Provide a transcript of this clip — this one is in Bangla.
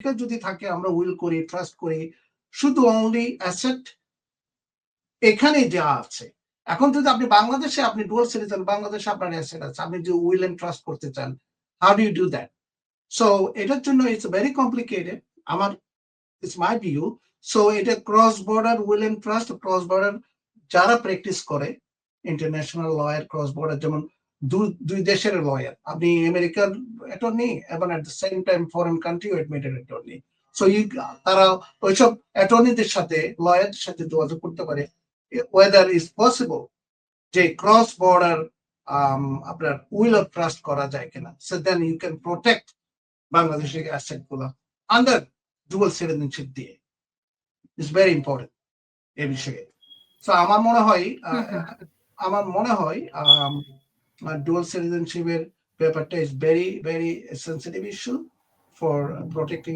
যদি থাকে, আমরা উইল করি ট্রাস্ট করি, শুধু অনলি অ্যাসেট এখানে যা আছে। এখন যদি আপনি বাংলাদেশে আপনি ডুয়াল সিটিজেন বাংলাদেশে আপনার অ্যাসেট আছে, আপনি যদি উইল এন্ড ট্রাস্ট করতে চান how do you do that so এটার জন্য ইটস ভেরি কমপ্লিকেটেড আমার ইটস মাই ভিউ সো এটা cross border will and trust cross border যারা প্র্যাকটিস করে ইন্টারন্যাশনাল লয়ার ক্রস বর্ডার যেমন দুই দেশের লয়ার আপনি আমেরিকার অ্যাটর্নি এবং at the same time foreign country admitted attorney so তারা ওইসব অ্যাটর্নিদের সাথে লয়ারদের সাথে যোগাযোগ করতে পারে। ওয়েদার ইজ পসিবল যে ক্রস বর্ডার আপনার উইল অফ ট্রাস্ট করা যায় কিনা। So then you can protect বাংলাদেশের অ্যাসেটগুলো আন্ডার ডুয়াল সিটিজেনশিপ দিয়ে। ইটস ভেরি ইম্পর্টেন্ট এ বিষয়ে। সো আমার মনে হয়। আমার মনে হয় ডুয়াল সিটিজেনশিপের ব্যাপারটা is very very sensitive issue for protecting